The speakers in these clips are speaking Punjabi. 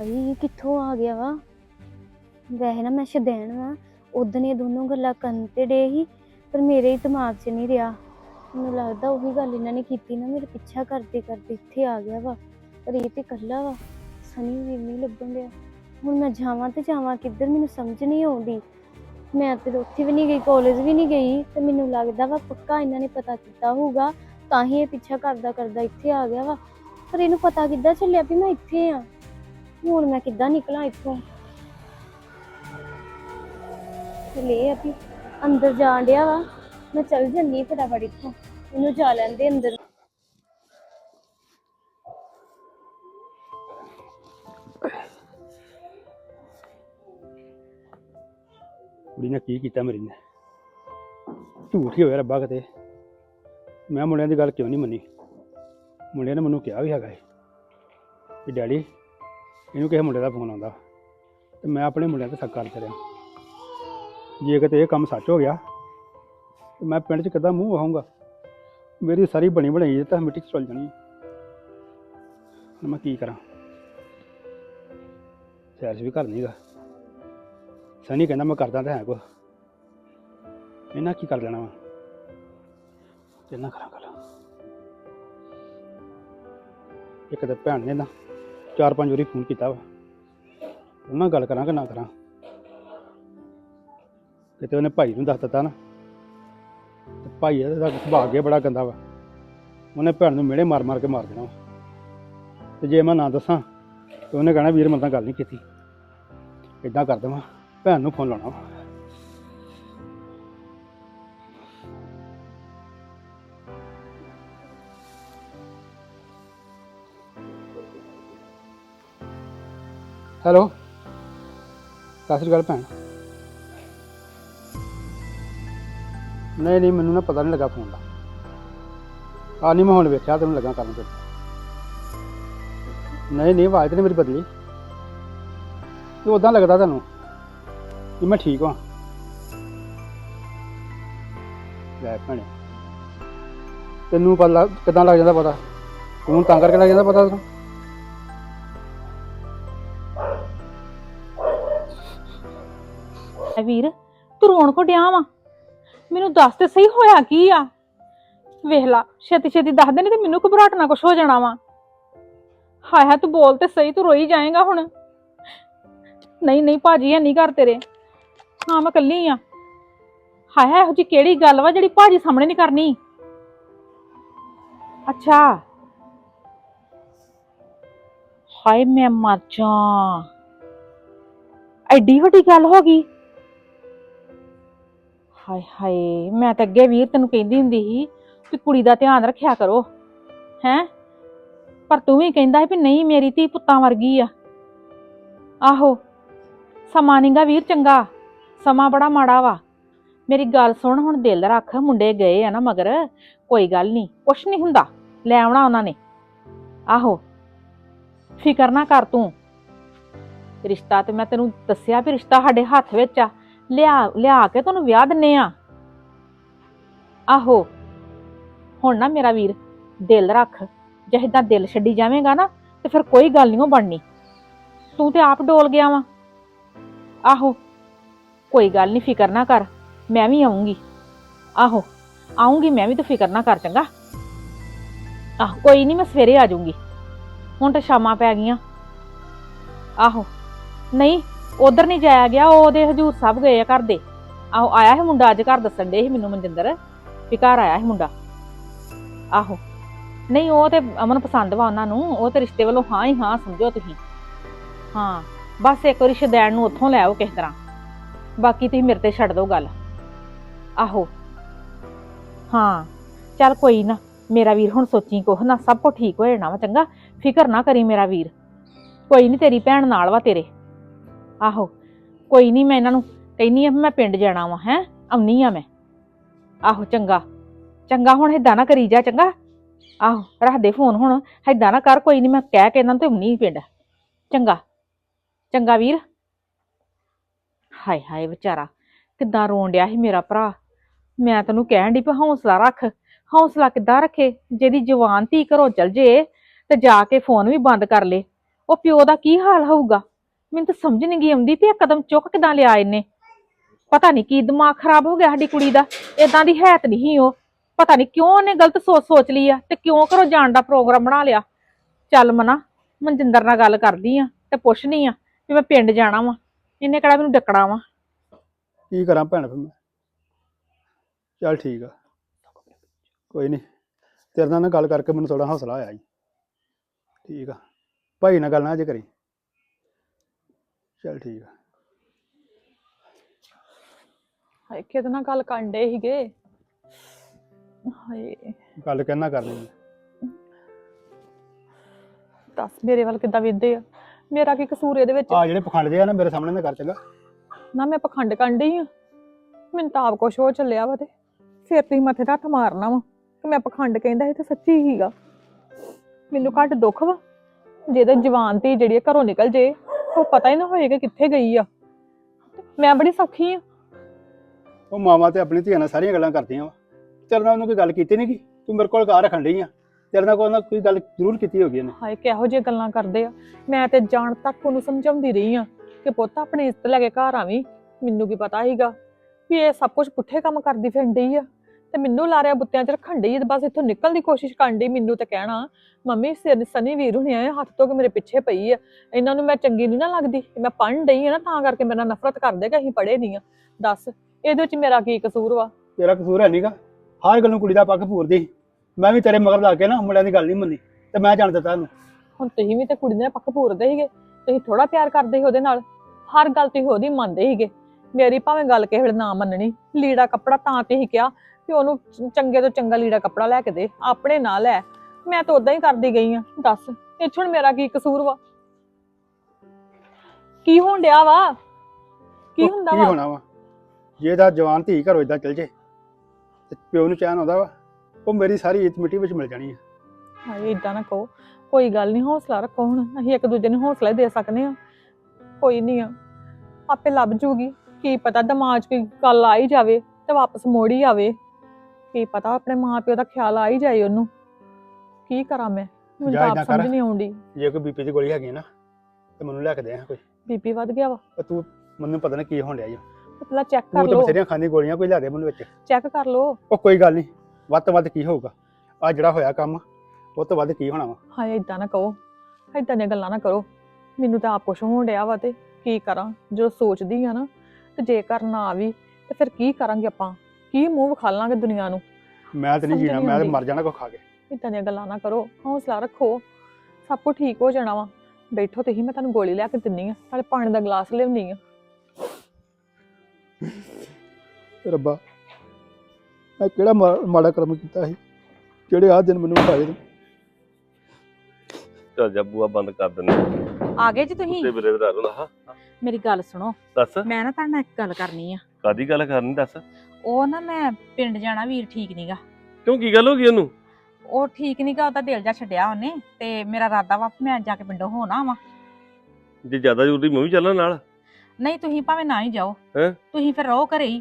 ਹਾਏ ਇਹ ਕਿੱਥੋਂ ਆ ਗਿਆ ਵਾ? ਵੈਸੇ ਨਾ ਮੈਂ ਸ਼ਦੈਣ ਵਾ। ਉਦੋਂ ਇਹ ਦੋਨੋਂ ਗੱਲਾਂ ਕਰਨ ਤੇ ਡੇ ਸੀ, ਪਰ ਮੇਰੇ ਹੀ ਦਿਮਾਗ 'ਚ ਨਹੀਂ ਰਿਹਾ। ਮੈਨੂੰ ਲੱਗਦਾ ਉਹੀ ਗੱਲ ਇਹਨਾਂ ਨੇ ਕੀਤੀ ਨਾ, ਮੇਰੇ ਪਿੱਛਾ ਕਰਦੇ ਕਰਦੇ ਇੱਥੇ ਆ ਗਿਆ ਵਾ। ਪਰ ਇਹ ਤੇ ਇਕੱਲਾ ਵਾ, ਸਨੀ ਵੀ ਨਹੀਂ ਲੱਭਣ ਡਿਆ। ਹੁਣ ਮੈਂ ਜਾਵਾਂ ਤੇ ਜਾਵਾਂ ਕਿੱਧਰ, ਮੈਨੂੰ ਸਮਝ ਨਹੀਂ ਆਉਂਦੀ। ਮੈਂ ਤੇ ਉੱਥੇ ਵੀ ਨਹੀਂ ਗਈ ਕਾਲਜ ਵੀ ਨਹੀਂ ਗਈ, ਤੇ ਮੈਨੂੰ ਲੱਗਦਾ ਵਾ ਪੱਕਾ ਇਹਨਾਂ ਨੇ ਪਤਾ ਕੀਤਾ ਹੋਊਗਾ, ਤਾਂ ਹੀ ਇਹ ਪਿੱਛਾ ਕਰਦਾ ਕਰਦਾ ਇੱਥੇ ਆ ਗਿਆ ਵਾ। ਪਰ ਇਹਨੂੰ ਪਤਾ ਕਿੱਦਾਂ ਚੱਲਿਆ ਵੀ ਮੈਂ ਇੱਥੇ ਆ? ਹੁਣ ਮੈਂ ਕਿੱਦਾਂ ਨਿਕਲਾਂ ਇੱਥੋਂ? ਚਲੇ ਆ ਵੀ ਅੰਦਰ ਜਾਣ ਡਿਆ ਵਾ। ਮੈਂ ਚੱਲ ਜੰਨੀ ਫਟਾਫਟ ਇੱਥੋਂ। ਇਹਨੂੰ ਜਾ ਲੈਂਦੇ ਅੰਦਰ। ਕੁੜੀ ਨੇ ਕੀ ਕੀਤਾ ਮੇਰੀ ਨੇ? ਝੂਠ ਹੀ ਹੋਇਆ ਰੱਬਾ ਕਿਤੇ। ਮੈਂ ਮੁੰਡਿਆਂ ਦੀ ਗੱਲ ਕਿਉਂ ਨਹੀਂ ਮੰਨੀ? ਮੁੰਡਿਆਂ ਨੇ ਮੈਨੂੰ ਕਿਹਾ ਵੀ ਹੈਗਾ ਏ ਕਿ ਡੈਡੀ ਇਹਨੂੰ ਕਿਸੇ ਮੁੰਡੇ ਦਾ ਫੋਨ ਆਉਂਦਾ ਤੇ ਮੈਂ ਆਪਣੇ ਮੁੰਡਿਆਂ ਤੇ ਸ਼ੱਕ ਕਰ ਰਿਹਾ। ਜੇ ਕਿਤੇ ਇਹ ਕੰਮ ਸੱਚ ਹੋ ਗਿਆ, ਤੇ ਮੈਂ ਪਿੰਡ 'ਚ ਕਿੱਦਾਂ ਮੂੰਹ ਵਹਾਉਂਗਾ ਮੇਰੀ ਸਾਰੀ ਬਣੀ ਬਣਾਈ ਇੱਜ਼ਤ ਤਾਂ ਮਿੱਟੀ 'ਚ ਚਲ ਜਾਣੀ ਹੁਣ ਮੈਂ ਕੀ ਕਰਾਂ? ਸੈਰ 'ਚ ਵੀ ਘਰ ਨਹੀਂਗਾ। ਸਨੀ ਕਹਿੰਦਾ ਮੈਂ ਕਰਦਾ ਤਾਂ ਹੈ ਕੋ ਇਹਨਾਂ ਕੀ ਕਰ ਲੈਣਾ ਵਾ? ਕਿੰਨਾ ਕਰਾਂ ਗੱਲ। ਇੱਕ ਤਾਂ ਭੈਣ ਨੇ ਨਾ ਚਾਰ ਪੰਜ ਵਾਰੀ ਫੋਨ ਕੀਤਾ ਵਾ। ਉਹਨਾਂ ਗੱਲ ਕਰਾਂ ਕਿ ਨਾ ਕਰਾਂ? ਕਿਤੇ ਉਹਨੇ ਭਾਈ ਨੂੰ ਦੱਸ ਦਿੱਤਾ ਨਾ। ਤੇ ਭਾਈ ਇਹਦਾ ਸੁਭਾਅ ਅੱਗੇ ਬੜਾ ਗੰਦਾ ਵਾ। ਉਹਨੇ ਭੈਣ ਨੂੰ ਮਿਹੜੇ ਮਾਰ ਮਾਰ ਕੇ ਮਾਰ ਦੇਣਾ ਵਾ। ਤੇ ਜੇ ਮੈਂ ਨਾ ਦੱਸਾਂ, ਤੇ ਉਹਨੇ ਕਹਿਣਾ, ਵੀਰ, ਮੈਂ ਤਾਂ ਗੱਲ ਨਹੀਂ ਕੀਤੀ। ਇਦਾਂ ਕਰ ਦੇਵਾਂ। ਭੈਣ ਨੂੰ ਫੋਨ ਲਾਉਣਾ ਵਾ। ਹੈਲੋ। ਸਤਿ ਸ਼੍ਰੀ ਅਕਾਲ ਭੈਣ। ਨਹੀਂ ਨਹੀਂ, ਮੈਨੂੰ ਨਾ ਪਤਾ ਨਹੀਂ ਲੱਗਾ ਫੋਨ ਦਾ। ਆ ਨਹੀਂ ਮੈਂ ਹੁਣ ਵੇਖਿਆ, ਤੈਨੂੰ ਲੱਗਾ ਕਰਨ ਤੇ। ਨਹੀਂ ਨਹੀਂ, ਆਵਾਜ਼ ਤੇ ਨਹੀਂ ਮੇਰੀ ਬਦਲੀ। ਤੇ ਉਦਾਂ ਲੱਗਦਾ ਤੁਹਾਨੂੰ ਕਿ ਮੈਂ ਠੀਕ ਹਾਂ। ਲੈ ਭੈਣੇ। ਤੈਨੂੰ ਪਤਾ ਲੱਗ- ਕਿੱਦਾਂ ਲੱਗ ਜਾਂਦਾ ਪਤਾ? ਤੂੰ ਤਾਂ ਕਰਕੇ ਲੱਗ ਜਾਂਦਾ ਪਤਾ ਤੈਨੂੰ? ਐ ਵੀਰ, ਤੂੰ ਰੋਣ ਕੋ ਡਿਆ ਵਾ? ਮੈਨੂੰ ਦੱਸ ਤੇ ਸਹੀ ਹੋਇਆ ਕੀ ਆ? ਵੇਖ ਲਾ, ਛੇਤੀ ਛੇਤੀ ਦੱਸ ਦੇ, ਨਹੀਂ ਤੇ ਮੈਨੂੰ ਘਬਰਾਟ ਨਾ ਕੁਛ ਹੋ ਜਾਣਾ ਵਾ। ਹਾਏ ਹਾਏ, ਤੂੰ ਬੋਲ ਤੇ ਸਹੀ, ਤੂੰ ਰੋਈ ਜਾਏਗਾ ਹੁਣ। ਨਹੀਂ ਨਹੀਂ ਭਾਜੀ, ਹੈ ਨਹੀਂ ਘਰ ਤੇਰੇ। ਹਾਂ, ਮੈਂ ਇਕੱਲੀ ਆ। ਹਾਏ ਹਾਏ, ਇਹੋ ਜੀ ਕਿਹੜੀ ਗੱਲ ਵਾ ਜਿਹੜੀ ਭਾਜੀ ਸਾਹਮਣੇ ਨਹੀਂ ਕਰਨੀ? ਅੱਛਾ। ਹਾਏ, ਮੈਂ ਮਰ ਜਾ ਐਡੀ ਵੱਡੀ ਗੱਲ ਹੋ ਗਈ। ਹਾਏ ਹਾਏ, ਮੈਂ ਤਾਂ ਅੱਗੇ ਵੀਰ ਤੈਨੂੰ ਕਹਿੰਦੀ ਹੁੰਦੀ ਸੀ ਕਿ ਕੁੜੀ ਦਾ ਧਿਆਨ ਰੱਖਿਆ ਕਰੋ, ਹੈ? ਪਰ ਤੂੰ ਵੀ ਕਹਿੰਦਾ ਸੀ ਵੀ ਨਹੀਂ, ਮੇਰੀ ਧੀ ਪੁੱਤਾਂ ਵਰਗੀ ਆ। ਆਹੋ, ਸਮਾਂ ਨੀਗਾ ਵੀਰ ਚੰਗਾ, ਸਮਾਂ ਬੜਾ ਮਾੜਾ ਵਾ। ਮੇਰੀ ਗੱਲ ਸੁਣ, ਹੁਣ ਦਿਲ ਰੱਖ, ਮੁੰਡੇ ਗਏ ਆ ਨਾ ਮਗਰ, ਕੋਈ ਗੱਲ ਨਹੀਂ ਕੁਛ ਨਹੀਂ ਹੁੰਦਾ, ਲੈ ਆਉਣਾ ਉਹਨਾਂ ਨੇ। ਆਹੋ, ਫਿਕਰ ਨਾ ਕਰ ਤੂੰ। ਰਿਸ਼ਤਾ ਤੇ ਮੈਂ ਤੈਨੂੰ ਦੱਸਿਆ ਵੀ ਰਿਸ਼ਤਾ ਸਾਡੇ ਹੱਥ ਵਿੱਚ ਆ ਲਿਆ ਲਿਆ ਕੇ ਤੁਹਾਨੂੰ ਵਿਆਹ ਦਿੰਨੇ ਆ। ਆਹੋ, ਹੁਣ ਨਾ ਮੇਰਾ ਵੀਰ ਦਿਲ ਰੱਖ। ਜੇ ਏਦਾਂ ਦਿਲ ਛੱਡੀ ਜਾਵੇਂਗਾ ਨਾ, ਤੇ ਫਿਰ ਕੋਈ ਗੱਲ ਨਹੀਂ ਉਹ ਬਣਨੀ। ਤੂੰ ਤੇ ਆਪ ਡੋਲ ਗਿਆ ਵਾ। ਆਹੋ, ਕੋਈ ਗੱਲ ਨਹੀਂ ਫਿਕਰ ਨਾ ਕਰ, ਮੈਂ ਵੀ ਆਉਂਗੀ ਆਹੋ ਆਉਂਗੀ ਮੈਂ ਵੀ, ਤੂੰ ਫਿਕਰ ਨਾ ਕਰ, ਚੰਗਾ? ਆਹ, ਕੋਈ ਨਹੀਂ ਮੈਂ ਸਵੇਰੇ ਆ ਜਾਊਂਗੀ। ਹੁਣ ਤਾਂ ਸ਼ਾਮਾਂ ਪੈ ਗਈਆਂ। ਆਹੋ, ਨਹੀਂ ਉਧਰ ਨਹੀਂ ਜਾਇਆ ਗਿਆ ਉਹਦੇ ਹਜੂਰ ਸਾਹਿਬ ਗਏ ਆ ਘਰ ਦੇ। ਆਹੋ, ਆਇਆ ਹੈ ਮੁੰਡਾ ਅੱਜ ਘਰ ਦੱਸਣ ਦੇ ਸੀ ਮੈਨੂੰ ਮਨਜਿੰਦਰ ਵੀ ਘਰ ਆਇਆ ਹੈ ਮੁੰਡਾ। ਆਹੋ, ਨਹੀਂ ਉਹ ਤੇ ਅਮਨ ਪਸੰਦ ਵਾ ਉਹਨਾਂ ਨੂੰ, ਉਹ ਤੇ ਰਿਸ਼ਤੇ ਵੱਲੋਂ ਹਾਂ ਹੀ ਹਾਂ ਸਮਝੋ ਤੁਸੀਂ। ਹਾਂ, ਬਸ ਇੱਕ ਵਾਰੀ ਸ਼ਦੈਣ ਨੂੰ ਉੱਥੋਂ ਲੈ ਆਓ ਕਿਸ ਤਰ੍ਹਾਂ। ਬਾਕੀ ਤੁਸੀਂ ਮੇਰੇ ਤੇ ਛੱਡ ਦਿਓ ਗੱਲ। ਆਹੋ, ਹਾਂ, ਚੱਲ ਕੋਈ ਨਾ, ਮੇਰਾ ਵੀਰ ਹੁਣ ਸੋਚੀ ਕੁਛ ਨਾ, ਸਭ ਕੁਝ ਠੀਕ ਹੋ ਜਾਣਾ ਵਾ, ਚੰਗਾ। ਫਿਕਰ ਨਾ ਕਰੀ ਮੇਰਾ ਵੀਰ। ਕੋਈ ਨਹੀਂ ਤੇਰੀ ਭੈਣ ਨਾਲ ਵਾ ਤੇਰੇ। ਆਹੋ, ਕੋਈ ਨਹੀਂ ਮੈਂ ਇਹਨਾਂ ਨੂੰ ਕਹਿੰਨੀ ਆ ਵੀ ਮੈਂ ਪਿੰਡ ਜਾਣਾ ਵਾ, ਹੈ, ਆਉਣੀ ਆ ਮੈਂ। ਆਹੋ, ਚੰਗਾ। ਚੰਗਾ ਹੁਣ ਏਦਾਂ ਨਾ ਕਰੀ ਜਾ, ਚੰਗਾ। ਆਹੋ, ਰੱਖ ਦੇ ਫੋਨ ਹੁਣ, ਏਦਾਂ ਨਾ ਕਰ, ਕੋਈ ਨਹੀਂ ਮੈਂ ਕਹਿ ਕੇ ਇਹਨਾਂ ਨੂੰ ਤੇ ਆਉਣੀ ਪਿੰਡ। ਚੰਗਾ। ਚੰਗਾ ਵੀਰ। ਹਾਏ ਹਾਏ ਵਿਚਾਰਾ, ਕਿੱਦਾਂ ਰੋਣ ਡਿਆ ਸੀ ਮੇਰਾ ਭਰਾ। ਮੈਂ ਤੈਨੂੰ ਕਹਿਣ ਡਈ ਵੀ ਹੌਸਲਾ ਰੱਖ। ਹੌਸਲਾ ਕਿੱਦਾਂ ਰੱਖੇ? ਜਿਹਦੀ ਜਵਾਨ ਧੀ ਘਰੋਂ ਚਲ ਜੇ ਤੇ ਜਾ ਕੇ ਫੋਨ ਵੀ ਬੰਦ ਕਰ ਲੇ। ਉਹ ਪਿਓ ਦਾ ਕੀ ਹਾਲ ਹੋਊਗਾ? ਮੈਨੂੰ ਤਾਂ ਸਮਝ ਨਹੀਂ ਗਈ ਆਉਂਦੀ ਵੀ ਇਹ ਕਦਮ ਚੁੱਕ ਕਿਦਾਂ ਲਿਆ ਇਹਨੇ। ਪਤਾ ਨਹੀਂ ਕੀ ਦਿਮਾਗ ਖਰਾਬ ਹੋ ਗਿਆ ਸਾਡੀ ਕੁੜੀ ਦਾ। ਇਦਾਂ ਦੀ ਹੈਤ ਨਹੀਂ ਉਹ। ਪਤਾ ਨਹੀਂ ਕਿਉਂ ਉਹਨੇ ਗਲਤ ਸੋਚ ਸੋਚ ਲਈ ਆ ਤੇ ਕਿਉਂ ਘਰੋਂ ਜਾਣ ਦਾ ਪ੍ਰੋਗਰਾਮ ਬਣਾ ਲਿਆ। ਚੱਲ ਮਨਾ, ਮਨਜਿੰਦਰ ਨਾਲ ਗੱਲ ਕਰਦੀ ਆ ਤੇ ਪੁੱਛਣੀ ਆ ਵੀ ਮੈਂ ਪਿੰਡ ਜਾਣਾ ਵਾ, ਇਹਨੇ ਕਿਹੜਾ ਮੈਨੂੰ ਡੱਕਣਾ ਵਾ। ਕੀ ਕਰਾਂ ਭੈਣ ਫਿਰ ਮੈਂ? ਚੱਲ ਠੀਕ ਆ। ਕੋਈ ਨਹੀਂ ਤੇਰੇ ਨਾਲ ਨਾ ਗੱਲ ਕਰਕੇ ਮੈਨੂੰ ਥੋੜਾ ਹੌਸਲਾ ਆਇਆ ਜੀ। ਠੀਕ ਆ। ਭਾਈ ਨਾਲ ਗੱਲ ਨਾ ਅਜੇ ਕਰੀ। ਚੱਲ ਠੀਕ ਆ। ਹਾਏ ਕਿਹਦੇ ਨਾਲ ਗੱਲ ਕਰਨ ਡੇ ਸੀਗੇ। ਹਾਏ। ਗੱਲ ਕਹਿਣਾ ਕਰਨੀ ਦੱਸ ਮੇਰੇ ਵੱਲ ਕਿੱਦਾਂ ਵੇਂਦੇ ਆ। ਮੇਰਾ ਕੀ ਕਸੂਰ ਇਹਦੇ ਵਿੱਚ? ਆ ਜਿਹੜੇ ਪਖੰਡ ਜੇ ਆ ਨਾ ਮੇਰੇ ਸਾਹਮਣੇ ਨਾ ਕਰ ਚੰਗਾ। ਨਾ ਮੈਂ ਪਖੰਡ ਕੰਡੀ ਆ। ਮੈਨੂੰ ਤਾਂ ਆਪ ਕੁਛ ਹੋ ਚੱਲਿਆ ਵਾ ਤੇ। ਫਿਰ ਤੁਸੀਂ ਮੱਥੇ ਤੇ ਹੱਥ ਮਾਰਨਾ ਵਾ ਕਿ ਮੈਂ ਪਖੰਡ ਕਹਿੰਦਾ ਇਹ ਤਾਂ ਸੱਚੀ ਹੀਗਾ ਮੈਨੂੰ ਘੱਟ ਦੁੱਖ ਵਾ। ਜਿਹਦੇ ਜਵਾਨ ਧੀ ਜਿਹੜੀ ਆ ਘਰੋਂ ਨਿਕਲ ਜੇ। ਉਹ ਪਤਾ ਹੀ ਨਾ ਹੋਏਗਾ ਕਿੱਥੇ ਗਈ ਆ। ਮੈਂ ਬੜੀ ਸੌਖੀ ਆ। ਉਹ ਮਾਵਾ ਤੇ ਆਪਣੀ ਧੀਆਂ ਨਾਲ ਸਾਰੀਆਂ ਗੱਲਾਂ ਕਰਦੀਆਂ ਵਾ। ਤੇਰੇ ਨਾਲ ਉਹਨੂੰ ਕੋਈ ਗੱਲ ਕੀਤੀ ਨਹੀਂ ਕੀ ਤੂੰ ਮੇਰੇ ਕੋਲ ਕਾਰ ਰੱਖਣ ਡਈ ਆ। ਤੇਰੇ ਨਾਲ ਕੋਈ ਨਾ ਕੋਈ ਗੱਲ ਜ਼ਰੂਰ ਕੀਤੀ ਹੋਗੀ ਇਹਨੇ ਹਾਏ ਕਿਹੋ ਜਿਹੀਆਂ ਗੱਲਾਂ ਕਰਦੇ ਆ। ਮੈਂ ਤੇ ਜਾਣ ਤੱਕ ਉਹਨੂੰ ਸਮਝਾਉਂਦੀ ਰਹੀ ਆ ਕਿ ਪੁੱਤ ਆਪਣੀ ਇੱਜ਼ਤ ਲੈ ਕੇ ਘਰ ਆਵੀਂ। ਮੈਨੂੰ ਕੀ ਪਤਾ ਸੀਗਾ ਵੀ ਇਹ ਸਭ ਕੁਝ ਪੁੱਠੇ ਕੰਮ ਕਰਦੀ ਫਿਰਦੀ ਆ। ਤੇ ਮੈਨੂੰ ਲਾਰਿਆ ਬੁੱਤਿਆਂ 'ਚ ਰੱਖਣ ਡਈ ਤੇ ਬਸ ਇੱਥੋਂ ਨਿਕਲਣ ਦੀ ਕੋਸ਼ਿਸ਼ ਕਰਨ ਡਈ ਮੈਨੂੰ ਤੇ ਕਹਿਣਾ ਮੰਮੀ ਸਿਰ ਸਨੀ ਵੀਰ ਹੁਣੇ ਆਏ ਹੱਥ ਤੋਂ ਕੇ ਮੇਰੇ ਪਿੱਛੇ ਪਈ ਆ। ਇਹਨਾਂ ਨੂੰ ਮੈਂ ਚੰਗੀ ਨਹੀਂ ਨਾ ਲੱਗਦੀ। ਮੈਂ ਪੜ੍ਹਨ ਡਈ ਆ ਨਾ ਤਾਂ ਕਰਕੇ ਮੇਰੇ ਨਾਲ ਨਫ਼ਰਤ ਕਰਦੇ ਕਿ ਅਸੀਂ ਪੜ੍ਹੇ ਨਹੀਂ ਆ। ਦੱਸ ਇਹਦੇ ਵਿੱਚ ਮੇਰਾ ਕੀ ਕਸੂਰ ਵਾ? ਤੇਰਾ ਕਸੂਰ ਹੈ ਨਹੀਂਗਾ ਹਰ ਗੱਲ ਨੂੰ ਕੁੜੀ ਦਾ ਪੱਖ ਪੂਰਦੀ। ਮੈਂ ਵੀ ਤੇਰੇ ਮਗਰ ਲਾ ਕੇ ਨਾ ਮੁੰਡਿਆਂ ਦੀ ਗੱਲ ਨਹੀਂ ਮੰਨੀ ਤੇ ਮੈਂ ਜਾਣ ਦਿੱਤਾ ਇਹਨੂੰ। ਹੁਣ ਤੁਸੀਂ ਵੀ ਤੇ ਕੁੜੀ ਦੇ ਪੱਖ ਪੂਰਦੇ ਸੀਗੇ। ਤੁਸੀਂ ਥੋੜਾ ਪਿਆਰ ਕਰਦੇ ਸੀ ਉਹਦੇ ਨਾਲ। ਹਰ ਗੱਲ ਤੁਸੀਂ ਉਹਦੀ ਮੰਨਦੇ ਸੀਗੇ। ਮੇਰੀ ਭਾਵੇਂ ਗੱਲ ਕਿਸੇ ਵੇਲੇ ਨਾ ਮੰਨਣੀ। ਲੀੜਾ ਕੱਪੜਾ ਤਾਂ ਤੇ ਹੀ ਕਿਹਾ ਕਿ ਉਹਨੂੰ ਚੰਗੇ ਤੋਂ ਚੰਗਾ ਲੀੜਾ ਕੱਪੜਾ ਲੈ ਕੇ ਦੇ ਆਪਣੇ ਨਾਲ ਲੈ। ਮੈਂ ਤਾਂ ਉਦਾਂ ਹੀ ਕਰਦੀ ਗਈ ਆ ਦੱਸ ਇਹ ਮੇਰਾ ਕੀ ਕਸੂਰ ਵਾ? ਕੀ ਹੋਣ ਡਿਆ ਵਾ? ਕੀ ਹੁੰਦਾ ਕੀ ਵਾ? ਹੋਣਾ ਵਾ? ਜੇ ਦਾ ਜਵਾਨ ਧੀ ਘਰੋਂ ਇਦਾਂ ਚਲ ਜੇ ਤੇ ਪਿਓ ਨੂੰ ਚੈਨ ਆਉਂਦਾ ਵਾ ਉਹ ਮੇਰੀ ਸਾਰੀ ਇੱਜ਼ਤ ਮਿੱਟੀ ਵਿੱਚ ਮਿਲ ਜਾਣੀ ਹੈ ਹਾਏ ਇਦਾਂ ਨਾ ਕਹੋ। ਕੋਈ ਗੱਲ ਨਹੀਂ ਹੌਸਲਾ ਰੱਖੋ ਹੁਣ ਅਸੀਂ ਇੱਕ ਦੂਜੇ ਨੂੰ ਹੌਸਲਾ ਹੀ ਦੇ ਸਕਨੇ ਆ। ਕੋਈ ਨਹੀਂ ਆ। ਆਪੇ ਲੱਭ ਜੂਗੀ। ਕੀ ਪਤਾ ਦਿਮਾਗ 'ਚ ਕੋਈ ਗੱਲ ਆ ਹੀ ਜਾਵੇ ਤੇ ਵਾਪਸ ਮੋੜ ਆਵੇ। ਕੀ ਪਤਾ ਆਪਣੇ ਮਾਪਿਓ ਦਾ ਖਿਆਲ ਆ ਹੀ ਜਾਏ ਉਹਨੂੰ। ਕੀ ਕਰਾਂ ਮੈਂ? ਮੈਨੂੰ ਜਾ ਤਾਂ ਏਦਾਂ ਆਪ ਕਰ। ਸਮਝ ਨਹੀਂ ਆਉਂਦੀ। ਜੇ ਕੋਈ ਬੀਪੀ ਦੀ ਗੋਲੀ ਹੈਗੀ ਹੈ ਨਾ ਤੇ ਮੈਨੂੰ ਲੈ ਕੇ ਦੇ ਆ ਕੋਈ। ਬੀਪੀ ਵੱਧ ਗਿਆ ਵਾ। ਤੇ ਤੂੰ ਮੈਨੂੰ ਪਤਾ ਨਹੀਂ ਕੀ ਹੋਣ ਡਿਆ ਜੀ ਪਹਿਲਾਂ ਚੈੱਕ ਕਰ ਤੂੰ ਤਾਂ ਲਓ। ਬਥੇਰੀਆਂ ਖਾਂਦੀ ਗੋਲੀਆਂ ਕੋਈ ਲਿਆ ਦੇ ਮੈਨੂੰ ਵਿੱਚ। ਚੈੱਕ ਕਰ ਲਓ। ਉਹ ਕੋਈ ਗੱਲ ਨਹੀਂ ਵੱਧ ਤੋਂ ਵੱਧ ਕੀ ਹੋਊਗਾ? ਆ ਜਿਹੜਾ ਹੋਇਆ ਕੰਮ ਉਹ ਤੋਂ ਵੱਧ ਕੀ ਹੋਣਾ ਵਾ? ਹਾਏ ਇਦਾਂ ਨਾ ਕਹੋ। ਇਦਾਂ ਦੀਆਂ ਗੱਲਾਂ ਨਾ ਕਰੋ। ਮੈਨੂੰ ਤਾਂ ਆਪ ਕੁਛ ਹੋਣ ਡਿਆ ਵਾ ਤੇ ਕੀ ਕਰਾਂ? ਜੋ ਸੋਚਦੀ ਆ ਨਾ ਤੇ ਜੇਕਰ ਨਾ ਆਵੀ ਤੇ ਫਿਰ ਕੀ ਕਰਾਂਗੇ ਆਪਾਂ? ਕੀ ਮੂੰਹ ਵਿਖਾ ਲਾਂਗੇ ਦੁਨੀਆ ਨੂੰ? ਮੈਂ ਤੇ ਨਹੀਂ ਸਮਝ ਜੀਣਾ ਨਹੀਂ ਮੈਂ ਤੇ ਆਉਂਦੀ। ਮਰ ਜਾਣਾ ਕੋ ਖਾ ਕੇ। ਇਦਾਂ ਦੀਆਂ ਗੱਲਾਂ ਨਾ ਕਰੋ ਹੌਸਲਾ ਰੱਖੋ। ਸਭ ਕੁਝ ਠੀਕ ਹੋ ਜਾਣਾ ਵਾ। ਬੈਠੋ ਤੁਸੀਂ ਮੈਂ ਤੁਹਾਨੂੰ ਗੋਲੀ ਲਿਆ ਕੇ ਦਿੰਨੀ ਆ ਨਾਲੇ ਪਾਣੀ ਦਾ ਗਲਾਸ ਲਿਆਉਣੀ ਆ। ਰੱਬਾ ਮੈਂ ਕਿਹੜਾ ਮਾ- ਮਾੜਾ ਕਰਮ ਕੀਤਾ ਸੀ ਜਿਹੜੇ ਆਹ ਦਿਨ ਮੈਨੂੰ ਵਿਖਾਏ ਨੇ? ਚੱਲ ਜਾ ਬੂਆ ਬੰਦ ਕਰ ਦਿੰਦੇ ਆ। ਗਏ ਜੀ ਤੁਸੀਂ? ਤੇ ਵੀਰੇ ਦਾ ਰੋਣਾ ਹਾਂ। ਮੇਰੀ ਗੱਲ ਸੁਣੋ। ਦੱਸ। ਮੈਂ ਨਾ ਤੁਹਾਡੇ ਨਾਲ ਇੱਕ ਗੱਲ ਕਰਨੀ ਆ। ਕਾਦੀ ਗੱਲ ਕਰਨੀ ਦੱਸ? ਉਹ ਨਾ ਮੈਂ ਪਿੰਡ ਜਾਣਾ ਵੀਰ ਠੀਕ ਨਹੀਂਗਾ ਕਿਉਂ ਕੀ ਗੱਲ ਹੋ ਗਈ ਉਹਨੂੰ? ਉਹ ਠੀਕ ਨਹੀਂਗਾ ਉਹਦਾ ਦਿਲ ਜਾ ਛੱਡਿਆ ਉਹਨੇ ਤੇ ਮੇਰਾ ਇਰਾਦਾ ਵਾ ਵੀ ਮੈਂ ਜਾ ਕੇ ਪਿੰਡੋਂ ਹੋਣਾ ਵਾ। ਜੇ ਜ਼ਿਆਦਾ ਜ਼ਰੂਰੀ ਮੈਂ ਵੀ ਚੱਲਾਂ ਨਾਲ। ਨਹੀਂ ਤੁਸੀਂ ਭਾਵੇਂ ਨਾ ਹੀ ਜਾਓ। ਹੈਂ? ਤੁਸੀਂ ਫਿਰ ਰਹੋ ਘਰੇ ਹੀ।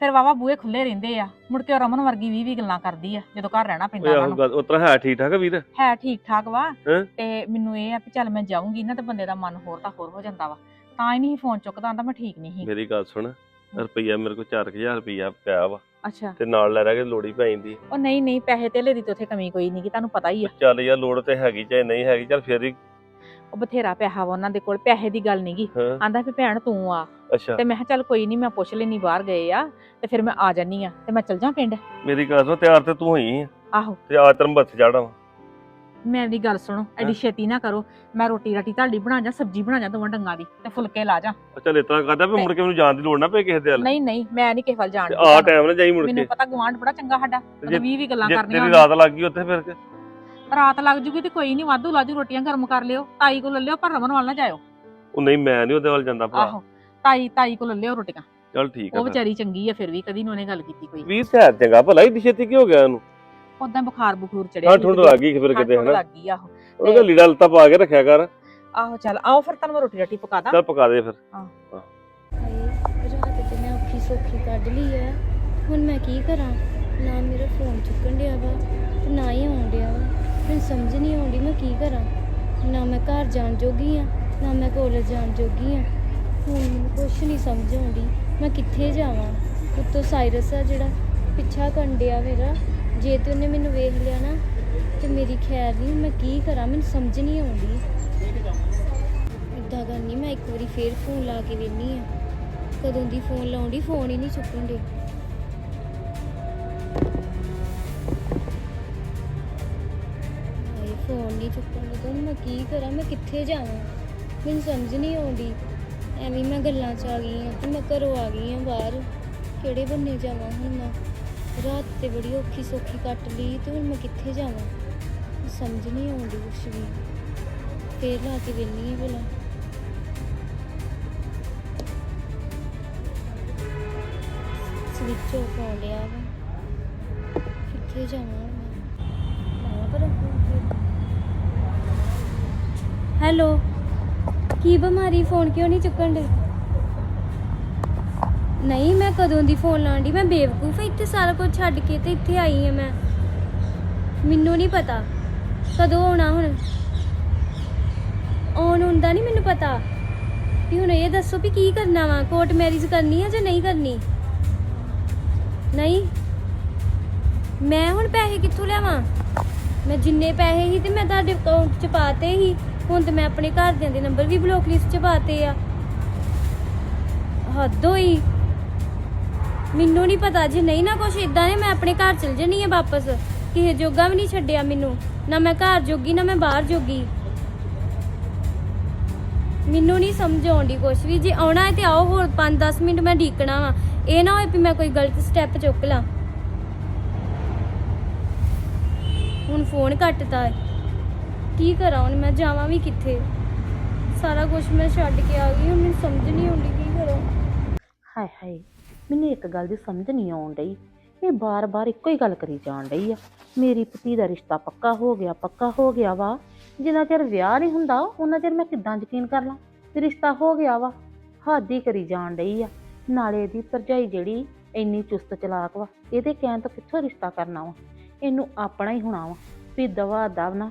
ਫਿਰ ਵਾਵਾ ਬੂਹੇ ਖੁੱਲੇ ਰਹਿੰਦੇ ਆ। ਮੁੜ ਕੇ ਉਹ ਰਮਨ ਵਰਗੀ ਵੀ ਵੀ ਗੱਲਾਂ ਕਰਦੀ ਆ ਜਦੋਂ ਘਰ ਰਹਿਣਾ ਪੈਂਦਾ ਓਏ ਉਹਨਾਂ ਆਹੋ ਨੂੰ। ਗੱਲ ਉਤਰਾ ਹੈ ਠੀਕ ਠਾਕ ਆ ਵੀਰ? ਹੈ ਠੀਕ ਠਾਕ ਵਾ। ਹੈਂ? ਤੇ ਮੈਨੂੰ ਇਹ ਆ ਵੀ ਚੱਲ ਮੈਂ ਜਾਊਂਗੀ ਨਾ ਤੇ ਬੰਦੇ ਦਾ ਮਨ ਹੋਰ ਤਾਂ ਹੋਰ ਹੋ ਜਾਂਦਾ ਵਾ। ਤਾਂ ਹੀ ਨਹੀਂ ਫੋਨ ਚੁੱਕਦਾ ਆਂਦਾ ਮੈਂ ਠੀਕ ਨਹੀਂ ਸੀ। ਮੇਰੀ ਗੱਲ ਸੁਣ। ਰੁਪਈਆ ਮੇਰੇ ਕੋਲ 4000 ਰੁਪਈਆ ਪਿਆ ਵਾ। ਅੱਛਾ। ਤੇ ਨਾਲ ਲੈ ਰਹਿ ਕੇ ਲੋੜੀ ਪੈ ਜਾਂਦੀ ਉਹ ਨਹੀਂ ਨਹੀਂ ਪੈਸੇ ਧੇਲੇ ਦੀ ਤੇ ਉੱਥੇ ਕਮੀ ਕੋਈ ਨਹੀਂ ਕਿ ਤੁਹਾਨੂੰ ਪਤਾ ਹੀ ਆ। ਚੱਲ ਯਾਰ ਲੋੜ ਤੇ ਹੈਗੀ ਚਾਹੇ ਨਹੀਂ ਹੈਗੀ ਚੱਲ ਫੇਰ ਹੀ ਉਹ ਬਥੇਰਾ ਪੈਸਾ ਵਾ ਉਹਨਾਂ ਦੇ ਕੋਲ ਪੈਸੇ ਦੀ ਗੱਲ ਨਹੀਂਗੀ ਹਾਂ। ਆਂਦਾ ਵੀ ਭੈਣ ਤੂੰ ਆ। ਅੱਛਾ। ਤੇ ਮੈਂ ਕਿਹਾ ਚੱਲ ਕੋਈ ਨਹੀਂ ਮੈਂ ਪੁੱਛ ਲੈਣੀ ਬਾਹਰ ਗਏ ਆ ਤੇ ਫਿਰ ਮੈਂ ਆ ਜਾਨੀ ਆ ਤੇ ਮੈਂ ਚਲ ਜਾ ਪਿੰਡ। ਮੇਰੀ ਗੱਲ ਸੁਣ ਤਿਆਰ ਤੇ ਤੂੰ ਹੋਈ ਆ। ਆਹੋ। ਤੇ ਆ ਤੇਰੇ ਚੜਾ ਵਾ ਮੇਰੀ ਗੱਲ ਸੁਣੋ ਐਡੀ? ਛੇਤੀ ਨਾ ਕਰੋ। ਮੈਂ ਰੋਟੀ ਰਾਟੀ ਤੁਹਾਡੀ ਬਣਾ ਜਾ ਸਬਜ਼ੀ ਬਣਾ ਜਾ ਦੋਵਾਂ ਡੰਗਾਂ ਦੀ ਤੇ ਫੁਲਕੇ ਲਾ ਜਾ। ਚੱਲ ਇਤਨਾ ਕਰਦਾ ਵੀ ਮੁੜ ਕੇ ਮੈਨੂੰ ਜਾਣ ਦੀ ਲੋੜ ਨਾ ਪਏ ਕਿਸੇ ਦੇ ਵੱਲ। ਨਹੀਂ ਨਹੀਂ ਮੈਂ ਨਹੀਂ ਕਿਸੇ ਵੱਲ ਜਾਣ ਤੇ ਦੀ ਆ। ਟਾਈਮ ਨਾਲ ਜਾਈ ਮੁੜ ਮੈਨੂੰ ਕੇ। ਪਤਾ ਗਵਾਂਢ ਬੜਾ ਚੰਗਾ ਸਾਡਾ ਉਹਦੇ ਵੀ ਵੀ ਗੱਲਾਂ ਜੇ ਕਰਨੀਆਂ ਤੇਰੀ। ਰਾਤ ਲੱਗ ਗਈ ਉੱਥੇ ਫਿਰ ਕੇ? ਰਾਤ ਲੱਗ ਜੂਗੀ ਤੇ ਕੋਈ ਨਹੀਂ ਵਾਧੂ ਲਾਜੂ ਰੋਟੀਆਂ ਗਰਮ ਕਰ ਲਿਓ। ਤਾਈ ਕੋਲ ਲੈ ਲਿਓ ਪਰ ਰਮਨ ਵੱਲ ਨਾ ਜਾਇਓ। ਉਹ ਨਹੀਂ ਮੈਂ ਨਹੀਂ ਉਹਦੇ ਵੱਲ ਜਾਂਦਾ ਭਰਾ। ਆਹੋ ਤਾਈ ਤਾਈ ਕੋਲ ਲੈ ਲਿਓ ਰੋਟੀਆਂ। ਚੱਲ ਠੀਕ ਆ ਉਹ। ਵਿਚਾਰੀ ਚੰਗੀ ਆ ਫਿਰ ਵੀ ਕਦੀ ਨੀ ਉਹਨੇ ਗੱਲ ਕੀਤੀ ਕੋਈ। ਵੀਰ ਤੇ ਚੰਗਾ ਭਲਾ ਹੀ ਛੇਤੀ ਕੀ ਹੋ ਗਿਆ ਉਹਨੂੰ? ਉਦਾਂ ਬੁਖਾਰ ਬੁਖੂਰ ਚੜਿਆ ਹਾਂ ਠੁੰਡ। ਲੱਗ ਗਈ ਫਿਰ ਕਿਤੇ ਠੁੰਡ ਹਨਾ? ਲੱਗ ਗਈ ਆਹੋ। ਕਿਹਾ ਲੀੜਾ ਲੱਤਾ ਪਾ ਕੇ ਰੱਖਿਆ ਕਰ। ਆਹੋ ਚੱਲ ਆਓ ਫਿਰ ਤੁਹਾਨੂੰ ਮੈਂ ਰੋਟੀ ਰਾਟੀ ਪਕਾ ਦਾਂ। ਚੱਲ ਪਕਾ ਦੇ ਫਿਰ। ਹਾਏ ਰਾਤ ਤੇ ਮੈਂ ਔਖੀ ਸੌਖੀ ਕੱਢ ਲਈ ਆ ਹੁਣ ਮੈਂ ਕੀ ਕਰਾਂ? ਨਾ ਮੇਰਾ ਫੋਨ ਚੁੱਕਣ ਡਿਆ ਵਾ ਤੇ ਨਾ ਹੀ ਆਉਣ ਡਿਆ ਵਾ। ਮੈਨੂੰ ਸਮਝ ਨਹੀਂ ਆਉਂਦੀ ਮੈਂ ਕੀ ਕਰਾਂ। ਨਾ ਮੈਂ ਘਰ ਜਾਣ ਜੋਗੀ ਆ ਨਾ ਮੈਂ ਕਾਲਜ ਜਾਣ ਜੋਗੀ ਆ। ਹੁਣ ਮੈਨੂੰ ਕੁਛ ਨਹੀਂ ਸਮਝ ਆਉਂਦੀ। ਮੈਂ ਕਿੱਥੇ ਜਾਵਾਂ? ਉੱਤੋਂ ਸਾਇਰਸ ਆ ਜਿਹੜਾ ਪਿੱਛਾ ਕਰਨ ਡਿਆ ਮੇਰਾ। ਜੇ ਤੇ ਉਹਨੇ ਮੈਨੂੰ ਵੇਖ ਲਿਆ ਨਾ, ਤੇ ਮੇਰੀ ਖੈਰ ਨਹੀਂ, ਮੈਂ ਕੀ ਕਰਾਂ? ਮੈਨੂੰ ਸਮਝ ਨਹੀਂ ਆਉਂਦੀ। ਇੱਦਾਂ ਕਰਨੀ ਮੈਂ ਇੱਕ ਵਾਰੀ ਫੇਰ ਫੋਨ ਲਾ ਕੇ ਵੇਖਨੀ ਆ ਕਦੋਂ ਦੀ ਫੋਨ ਲਾਉਂਦੀ ਫੋਨ ਹੀ ਨਹੀਂ ਚੁੱਕਣ ਦੇ ਫੋਨ ਨਹੀਂ ਚੁੱਕਣ ਲੱਗਾ ਹੁਣ ਮੈਂ ਕੀ ਕਰਾਂ? ਮੈਂ ਕਿੱਥੇ ਜਾਵਾਂ? ਮੈਨੂੰ ਸਮਝ ਨਹੀਂ ਆਉਂਦੀ। ਐਵੇਂ ਮੈਂ ਗੱਲਾਂ 'ਚ ਆ ਗਈ ਹਾਂ, ਤੇ ਮੈਂ ਘਰੋਂ ਆ ਗਈ ਹਾਂ ਬਾਹਰ। ਕਿਹੜੇ ਬੰਨੇ ਜਾਵਾਂ ਹੁਣ ਮੈਂ? ਰਾਤ ਤੇ ਬੜੀ ਔਖੀ ਸੌਖੀ ਕੱਟ ਲਈ ਤੇ ਹੁਣ ਮੈਂ ਕਿੱਥੇ ਜਾਵਾਂ? ਸਮਝ ਨਹੀਂ ਆਉਂਦੀ ਕੁਛ ਵੀ। ਫੇਰ ਲਾ ਕੇ ਵੇਖਨੀ ਹੈ ਭਲਾ। ਸਵਿਚ ਆਫ ਹੋ ਲਿਆ ਵਾ। ਕਿੱਥੇ ਜਾਵਾਂ ਮੈਂ? ਲਾਵਾਂ ਹੈਲੋ, ਕੀ ਬਿਮਾਰੀ? ਫੋਨ ਕਿਉਂ ਨਹੀਂ ਚੁੱਕਣ ਦੇ ਨਹੀਂ, ਮੈਂ ਕਦੋਂ ਦੀ ਫੋਨ ਲਾਉਣ ਦੀ ਮੈਂ ਬੇਵਕੂਫ ਆ ਇੱਥੇ ਸਾਰਾ ਕੁਝ ਛੱਡ ਕੇ ਤੇ ਇੱਥੇ ਆਈ ਹਾਂ ਮੈਂ। ਮੈਨੂੰ ਨਹੀਂ ਪਤਾ ਕਦੋਂ ਆਉਣਾ ਹੁਣ। ਆਉਣ ਹੁੰਦਾ ਨਹੀਂ ਮੈਨੂੰ ਪਤਾ ਵੀ ਹੁਣ ਇਹ ਦੱਸੋ ਵੀ ਕੀ ਕਰਨਾ ਵਾ ਕੋਰਟ ਮੈਰਿਜ ਕਰਨੀ ਆ ਜਾਂ ਨਹੀਂ ਕਰਨੀ? ਨਹੀਂ। ਮੈਂ ਹੁਣ ਪੈਸੇ ਕਿੱਥੋਂ ਲਿਆਵਾਂ? ਮੈਂ ਜਿੰਨੇ ਪੈਸੇ ਸੀ ਤੇ ਮੈਂ ਤੁਹਾਡੇ ਅਕਾਊਂਟ 'ਚ ਪਾਤੇ ਸੀ। ਹੁਣ ਤੇ ਮੈਂ ਆਪਣੇ ਘਰਦਿਆਂ ਦੇ ਨੰਬਰ ਵੀ ਬਲੌਕ ਲਿਸਟ 'ਚ ਪਾਤੇ ਆ। ਹੱਦ ਹੋਈ। ਮੈਨੂੰ ਨਹੀਂ ਪਤਾ ਜੇ, ਨਹੀਂ ਨਾ ਕੁਛ ਇਦਾਂ ਨੇ ਮੈਂ ਆਪਣੇ ਘਰ ਚਲ ਜਣੀ ਆ ਵਾਪਸ। ਕਿਸੇ ਜੋਗਾ ਵੀ ਨਹੀਂ ਛੱਡਿਆ ਮੈਨੂੰ। ਨਾ ਮੈਂ ਘਰ ਜੋਗੀ, ਨਾ ਮੈਂ ਬਾਹਰ ਜੋਗੀ। ਮੈਨੂੰ ਨਹੀਂ ਸਮਝ ਆਉਂਦੀ ਕੁਛ ਵੀ। ਜੇ ਆਉਣਾ ਹੈ ਤੇ ਆਓ, ਹੋਰ 5-10 ਮਿੰਟ ਮੈਂ ਢੀਕਣਾ ਵਾ। ਇਹ ਨਾ ਹੋਏ ਵੀ ਮੈਂ ਕੋਈ ਗਲਤ ਸਟੈਪ ਚੁੱਕ ਲਾਂ। ਹੁਣ ਫੋਨ ਕੱਟਤਾ ਹੈ। ਕੀ ਕਰਾਂ ਹੁਣ, ਮੈਂ ਜਾਵਾਂ ਵੀ ਕਿੱਥੇ? ਸਾਰਾ ਕੁਝ ਮੈਂ ਛੱਡ ਕੇ ਆ ਗਈ, ਹੁਣ ਮੈਨੂੰ ਸਮਝ ਨਹੀਂ ਆਉਂਦੀ ਕੀ ਕਰਾਂ। ਹਾਏ ਹਾਏ। ਮੈਨੂੰ ਇੱਕ ਗੱਲ ਦੀ ਸਮਝ ਨਹੀਂ ਆਉਣ ਡਈ। ਇਹ ਬਾਰ-ਬਾਰ ਇੱਕੋ ਹੀ ਗੱਲ ਕਰੀ ਜਾਣ ਡਈ ਆ। ਮੇਰੀ ਪਤੀ ਦਾ ਰਿਸ਼ਤਾ ਪੱਕਾ ਹੋ ਗਿਆ, ਪੱਕਾ ਹੋ ਗਿਆ ਵਾ। ਜਿੰਨਾ ਚਿਰ ਵਿਆਹ ਨਹੀਂ ਹੁੰਦਾ ਉਹਨਾਂ ਚਿਰ ਮੈਂ ਕਿੱਦਾਂ ਯਕੀਨ ਕਰ ਲਾਂ ਵੀ ਰਿਸ਼ਤਾ ਹੋ ਗਿਆ ਵਾ। ਹਾਦੀ ਕਰੀ ਜਾਣ ਡਈ ਆ। ਨਾਲੇ ਦੀ ਭਰਜਾਈ ਜਿਹੜੀ ਇੰਨੀ ਚੁਸਤ ਚਲਾਕ ਵਾ, ਇਹਦੇ ਕਹਿਣ ਤੋਂ ਕਿੱਥੋਂ ਰਿਸ਼ਤਾ ਕਰਨਾ ਵਾ? ਇਹਨੂੰ ਆਪਣਾ ਹੀ ਹੋਣਾ ਵਾ ਵੀ ਦਵਾ ਦਵ ਨਾ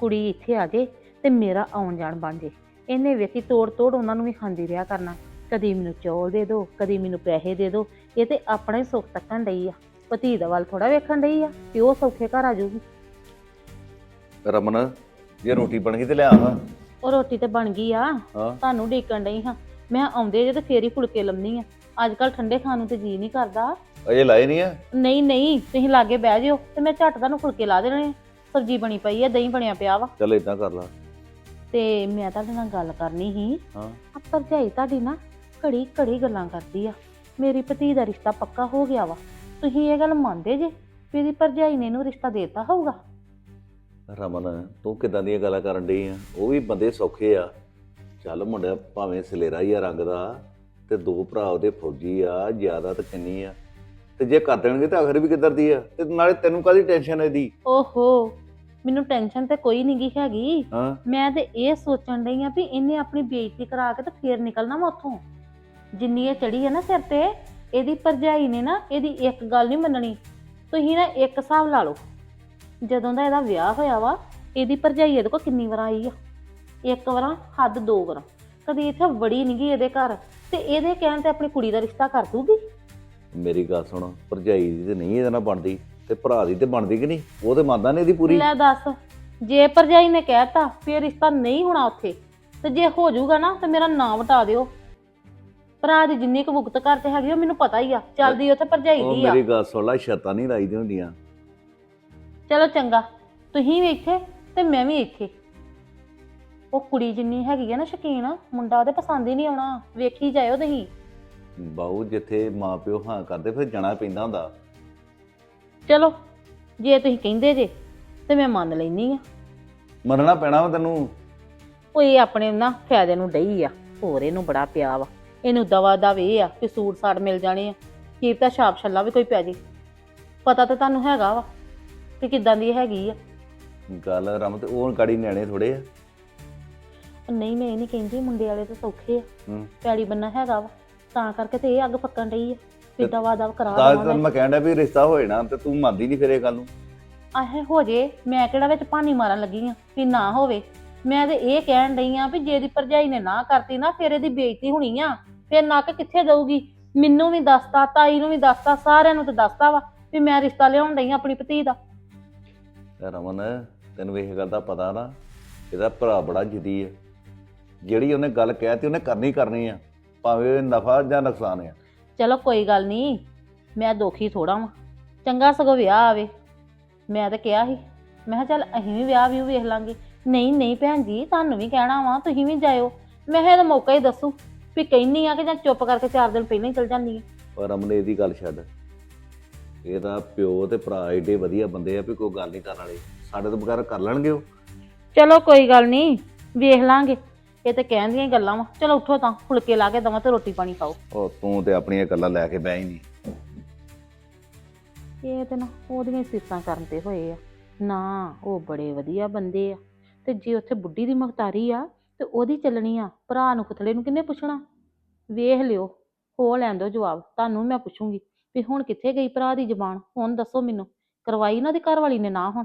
ਕੁੜੀ ਇੱਥੇ ਆ ਜੇ ਤੇ ਮੇਰਾ ਆਉਣ ਜਾਣ ਬਣ ਜੇ। ਇਹਨੇ ਵੇਖੀ ਤੋੜ ਤੋੜ ਉਹਨਾਂ ਨੂੰ ਵੀ ਖਾਂਦੀ ਰਿਹਾ ਕਰਨਾ। ਕਦੀ ਮੈਨੂੰ ਚੌਲ ਦੇ ਦਿਓ ਕਦੀ ਮੈਨੂੰ ਪੈਸੇ ਦੇ ਦਿਓ ਇਹ ਤੇ ਆਪਣਾ ਹੀ ਸੁੱਖ ਤੱਕਣ ਡਈ ਆ। ਪਤੀ ਦਾ ਵੱਲ ਥੋੜਾ ਵੇਖਣ ਡਈ ਆ ਕਿ ਉਹ ਸੌਖੇ ਘਰ ਆ ਜਾਊਗੀ। ਰਮਨ ਜੇ ਰੋਟੀ ਬਣ ਗਈ ਤੇ ਲਿਆ ਹਾਂ। ਉਹ ਰੋਟੀ ਤੇ ਬਣ ਗਈ ਆ। ਹਾਂ। ਤੁਹਾਨੂੰ ਢੀਕਣ ਡਈ ਹਾਂ। ਮੈਂ ਆਉਂਦੇ ਜੇ ਤੇ ਫੇਰ ਹੀ ਫੁਲਕੇ ਲੰਮਨੀ ਆ। ਅੱਜ ਕੱਲ ਠੰਡੇ ਖਾਣ ਨੂੰ ਤੇ ਜੀ ਨਹੀਂ ਕਰਦਾ। ਅਜੇ ਲਾਏ ਨਹੀਂ ਆ? ਨਹੀਂ ਨਹੀਂ ਤੁਸੀਂ ਲਾਗੇ ਬਹਿ ਜਿਓ ਤੇ ਮੈਂ ਝੱਟ ਤੁਹਾਨੂੰ ਫੁਲਕੇ ਲਾ ਦੇਣੇ ਆ। ਸਬਜ਼ੀ ਬਣੀ ਪਈ ਆ ਦਹੀਂ ਬਣਿਆ ਪਿਆ ਵਾ। ਚੱਲ ਇਦਾਂ ਕਰ ਲਾ। ਤੇ ਮੈਂ ਤੁਹਾਡੇ ਨਾਲ ਗੱਲ ਕਰਨੀ ਸੀ। ਹਾਂ। ਆ ਭਰਜਾਈ ਤੁਹਾਡੀ ਨਾ ਘੜੀ ਘੜੀ ਗੱਲਾਂ ਕਰਦੀ ਆ। ਮੇਰੀ ਭਤੀ ਦਾ ਰਿਸ਼ਤਾ ਪੱਕਾ ਹੋ ਗਿਆ ਵਾ। ਤੁਸੀਂ ਇਹ ਗੱਲ ਮੰਨਦੇ ਜੇ ਇਹਦੀ ਭਰਜਾਈ ਨੇ ਇਹਨੂੰ ਰਿਸ਼ਤਾ ਦੇਤਾ ਹੋਊਗਾ? ਰਮਨ ਤੂੰ ਕਿਦਾਂ ਦੀਆਂ ਗੱਲਾਂ ਕਰਨ ਡਈ ਆ? ਉਹ ਵੀ ਬੰਦੇ ਸੌਖੇ ਆ। ਚੱਲ ਮੁੰਡਾ ਭਾਵੇਂ ਸਲੇਰਾ ਹੀ ਆ ਰੰਗ ਦਾ ਤੇ ਦੋ ਭਰਾ ਉਹਦੇ ਫੌਜੀ ਆ ਜ਼ਿਆਦਾ ਤਾਂ ਕਿੰਨੀ ਆ। ਤੇ ਜੇ ਕਰ ਦੇਣਗੇ ਤਾਂ ਆਖਰ ਵੀ ਕਿੱਧਰ ਦੀ ਆ? ਤੇ ਨਾਲੇ ਤੈਨੂੰ ਕਾਦੀ ਟੈਨਸ਼ਨ ਇਹਦੀ? ਓਹੋ ਮੈਨੂੰ ਟੈਨਸ਼ਨ ਤੇ ਕੋਈ ਨਹੀਂ ਗੀ ਹੈਗੀ। ਹਾਂ। ਮੈਂ ਤੇ ਇਹ ਸੋਚਣ ਡਈ ਆ ਵੀ ਇਹਨੇ ਆਪਣੀ ਬੇਇੱਜ਼ਤੀ ਕਰਾ ਕੇ ਤੇ ਫੇਰ ਨਿਕਲਣਾ ਵਾ ਉੱਥੋਂ। ਜਿੰਨੀ ਇਹ ਚੜੀ ਹੈ ਨਾ ਸਿਰ ਤੇ ਇਹਦੀ ਭਰਜਾਈ ਨੇ ਨਾ ਇਹਦੀ ਇੱਕ ਗੱਲ ਨਹੀਂ ਮੰਨਣੀ। ਤੁਸੀਂ ਨਾ ਇੱਕ ਹਿਸਾਬ ਲਾ ਲਓ। ਜਦੋਂ ਦਾ ਇਹਦਾ ਵਿਆਹ ਹੋਇਆ ਵਾ ਇਹਦੀ ਭਰਜਾਈ ਇਹਦੇ ਕੋਲ ਕਿੰਨੀ ਵਾਰ ਆਈ ਆ? ਇੱਕ ਵਾਰਾਂ ਹੱਦ ਦੋ ਵਾਰਾਂ। ਕਦੀ ਇੱਥੇ ਵੜੀ ਨੀ ਗਈ ਇਹਦੇ ਘਰ ਤੇ ਇਹਦੇ ਕਹਿਣ ਤੇ ਆਪਣੀ ਕੁੜੀ ਦਾ ਰਿਸ਼ਤਾ ਕਰ ਦੂਗੀ? ਮੇਰੀ ਗੱਲ ਸੁਣ ਭਰਜਾਈ ਦੀ ਤੇ ਨਹੀਂ ਇਹਦੇ ਨਾਲ ਬਣਦੀ ਤੇ ਭਰਾ ਦੀ ਤੇ ਬਣਦੀ ਕਿ ਨਹੀਂ? ਉਹ ਤੇ ਮੰਨਦਾ ਨਹੀਂ ਇਹਦੀ ਪੂਰੀ। ਲੈ ਦੱਸ ਜੇ ਭਰਜਾਈ ਨੇ ਕਹਿਤਾ ਫੇਰ ਰਿਸ਼ਤਾ ਨਹੀਂ ਹੋਣਾ ਉੱਥੇ ਤੇ ਜੇ ਹੋ ਜਾਊਗਾ ਨਾ ਤੇ ਮੇਰਾ ਨਾਂ ਵਟਾ ਦਿਓ। ਭਰਾ ਦੀ ਜਿੰਨੀ ਕੁ ਭੁਗਤ ਘਰ ਤੇ ਹੈਗੀ ਉਹ ਮੈਨੂੰ ਪਤਾ ਹੀ ਆ। ਚੱਲਦੀ ਉੱਥੇ ਭਰਜਾਈ ਉਹ ਦੀ ਆ। ਮੇਰੀ ਗੱਲ ਸੁਣ ਲੈ ਸ਼ਰਤਾਂ ਨਹੀਂ ਲਾਈਦੀਆਂ ਹੁੰਦੀਆਂ। ਚਲੋ ਚੰਗਾ ਤੁਸੀਂ ਵੀ ਇੱਥੇ ਤੇ ਮੈਂ ਵੀ ਇੱਥੇ। ਉਹ ਕੁੜੀ ਜਿੰਨੀ ਹੈਗੀ ਆ ਨਾ ਸ਼ਕੀਨ ਮੁੰਡਾ ਉਹਦੇ ਪਸੰਦ ਹੀ ਨਹੀਂ ਆਉਣਾ। ਵੇਖੀ ਜਾਇਓ ਤੁਸੀਂ। ਬਾਊ ਜਿੱਥੇ ਮਾਪਿਓ ਹਾਂ ਕਰਦੇ ਫਿਰ ਜਾਣਾ ਪੈਂਦਾ ਹੁੰਦਾ। ਚਲੋ ਜੇ ਤੁਸੀਂ ਕਹਿੰਦੇ ਜੇ ਤੇ ਮੈਂ ਮੰਨ ਲੈਨੀ ਆ। ਮੰਨਣਾ ਪੈਣਾ ਵਾ ਤੈਨੂੰ। ਉਹ ਇਹ ਆਪਣੇ ਨਾ ਫਾਇਦੇ ਨੂੰ ਡਈ ਆ ਹੋਰ ਇਹਨੂੰ ਬੜਾ ਪਿਆ ਵਾ। ਇਹਨੂੰ ਦਵਾ ਦਵ ਇਹ ਆ ਕਿ ਸੂਟ ਸਾੜ ਮਿਲ ਜਾਣੇ ਆ। ਕੀ ਤਾਂ ਛਾਪ ਛੱਲਾ ਵੀ ਕੋਈ ਪੈ ਜੇ। ਪਤਾ ਤਾਂ ਤੁਹਾਨੂੰ ਹੈਗਾ ਵਾ ਕਿ ਕਿੱਦਾਂ ਦੀ ਹੈਗੀ ਆ। ਗੱਲ ਰਮ ਤੇ ਉਹ ਗਾੜੀ ਨਿਆਣੇ ਥੋੜੇ ਆ। ਨਹੀਂ ਮੈਂ ਇਹ ਨਹੀਂ ਕਹਿੰਦੀ ਮੁੰਡੇ ਵਾਲੇ ਤਾਂ ਸੌਖੇ ਆ। ਹੂੰ। ਪੈੜੀ ਬੰਨਾ ਹੈਗਾ ਵਾ ਤਾਂ ਕਰਕੇ ਤੇ ਇਹ ਅੱਗ ਪੱਕਣ ਡਈ ਆ ਵੀ ਤੇ ਦਵਾ ਦਵ ਕਰਾ ਤਾਂ ਤੈਨੂੰ ਮੈਂ ਕਹਿਣ ਵੀ ਰਿਸ਼ਤਾ ਹੋਏ ਨਾ ਤੇ ਤੂੰ ਮੰਨਦੀ ਨਹੀਂ ਫਿਰ ਇਹ ਗੱਲ ਨੂੰ? ਆਹੇ ਹੋ ਜੇ। ਮੈਂ ਕਿਹੜਾ ਵਿੱਚ ਪਾਣੀ ਮਾਰਨ ਲੱਗੀ ਆ ਕਿ ਨਾ ਹੋਵੇ। ਮੈਂ ਤੇ ਇਹ ਕਹਿਣ ਡਈ ਆ ਵੀ ਜੇ ਦੀ ਭਰਜਾਈ ਨੇ ਨਾ ਕਰਤੀ ਨਾ ਫਿਰ ਇਹਦੀ ਬੇਇੱਜ਼ਤੀ ਹੋਣੀ ਆ। ਫਿਰ ਨੱਕ ਕਿੱਥੇ ਦਊਗੀ ਮੈਨੂੰ ਵੀ ਦੱਸਤਾ ਤਾਈ ਨੂੰ ਵੀ ਦੱਸਤਾ ਸਾਰਿਆਂ ਨੂੰ ਤੇ ਦੱਸਤਾ ਵਾ ਵੀ ਮੈਂ ਰਿਸ਼ਤਾ ਲਿਆਉਣ ਡਈ ਆਂ ਆਪਣੀ ਭਤੀ ਦਾ। ਤੇ ਰਮਨ ਤੈਨੂੰ ਇਹ ਗੱਲ ਦਾ ਪਤਾ ਨਾ ਇਹਦਾ ਭਰਾ ਬੜਾ ਜਿੱਦੀ ਹੈ ਜਿਹੜੀ ਉਹਨੇ ਗੱਲ ਕਹਿਤੀ ਉਹਨੇ ਕਰਨੀ ਕਰਨੀ ਆ ਭਾਵੇਂ ਨਫਾ ਜਾਂ ਨੁਕਸਾਨ ਆ। ਚਲੋ ਕੋਈ ਗੱਲ ਨਹੀਂ ਮੈਂ ਦੁਖੀ ਥੋੜਾ ਵਾਂ। ਚੰਗਾ ਸਗੋਂ ਵਿਆਹ ਆਵੇ। ਮੈਂ ਤਾਂ ਕਿਹਾ ਸੀ ਮੈਂ ਕਿਹਾ ਚੱਲ ਅਸੀਂ ਵੀ ਵਿਆਹ ਵੀ ਵੇਖ ਲਾਂਗੇ। ਨਹੀਂ ਨਹੀਂ ਭੈਣ ਜੀ ਤੁਹਾਨੂੰ ਵੀ ਕਹਿਣਾ ਵਾ ਤੁਸੀਂ ਵੀ ਜਾਇਓ। ਮੈਂ ਕਿਹਾ ਇਹਦਾ ਮੌਕਾ ਹੀ ਦੱਸੂ ਵੀ ਕਹਿਨੀ ਆ ਕਿ ਜਾਂ ਚੁੱਪ ਕਰਕੇ ਚਾਰ ਦਿਨ ਪਹਿਲਾਂ ਹੀ ਚਲ ਜਾਂਦੀ ਆ। ਪਰ ਰਮਨ ਇਹਦੀ ਗੱਲ ਛੱਡ। ਇਹਦਾ ਪਿਓ ਤੇ ਭਰਾ ਏਡੇ ਵਧੀਆ ਬੰਦੇ ਆ ਵੀ ਕੋਈ ਗੱਲ ਨਹੀਂ ਕਰਨ ਵਾਲੇ। ਸਾਡੇ ਤੋਂ ਬਗੈਰ ਕਰ ਲੈਣਗੇ ਉਹ। ਚਲੋ ਕੋਈ ਗੱਲ ਨਹੀਂ ਵੇਖ ਲਾਂਗੇ। ਇਹ ਤੇ ਕਹਿਣ ਦੀਆਂ ਹੀ ਗੱਲਾਂ ਵਾ। ਚਲੋ ਉੱਠੋ ਤਾਂ ਫੁਲਕੇ ਲਾ ਕੇ ਦਵਾਂ ਤੇ ਰੋਟੀ ਪਾਣੀ ਖਾਓ। ਉਹ ਤੂੰ ਤੇ ਆਪਣੀਆਂ ਗੱਲਾਂ ਲੈ ਕੇ ਬਹਿ ਹੀ ਨਹੀਂ। ਇਹ ਤੇ ਨਾ ਉਹਦੀਆਂ ਸਿਫਤਾਂ ਕਰਨ ਤੇ ਹੋਏ ਆ। ਨਾ ਉਹ ਬੜੇ ਵਧੀਆ ਬੰਦੇ ਆ। ਤੇ ਜੇ ਉੱਥੇ ਬੁੱਢੀ ਦੀ ਮਖਤਾਰੀ ਆ ਤੇ ਉਹਦੀ ਚੱਲਣੀ ਆ, ਭਰਾ ਨੂੰ ਪੁਤਲੇ ਨੂੰ ਕਿੰਨੇ ਪੁੱਛਣਾ? ਵੇਖ ਲਿਓ, ਹੋ ਲੈਣ ਦਿਓ ਜਵਾਬ, ਤੁਹਾਨੂੰ ਮੈਂ ਪੁੱਛੂੰਗੀ ਵੀ ਹੁਣ ਕਿੱਥੇ ਗਈ ਭਰਾ ਦੀ ਜ਼ਬਾਨ? ਹੁਣ ਦੱਸੋ ਮੈਨੂੰ, ਕਰਵਾਈ ਨਾ ਉਹਦੀ ਘਰ ਵਾਲੀ ਨੇ ਨਾ ਹੁਣ?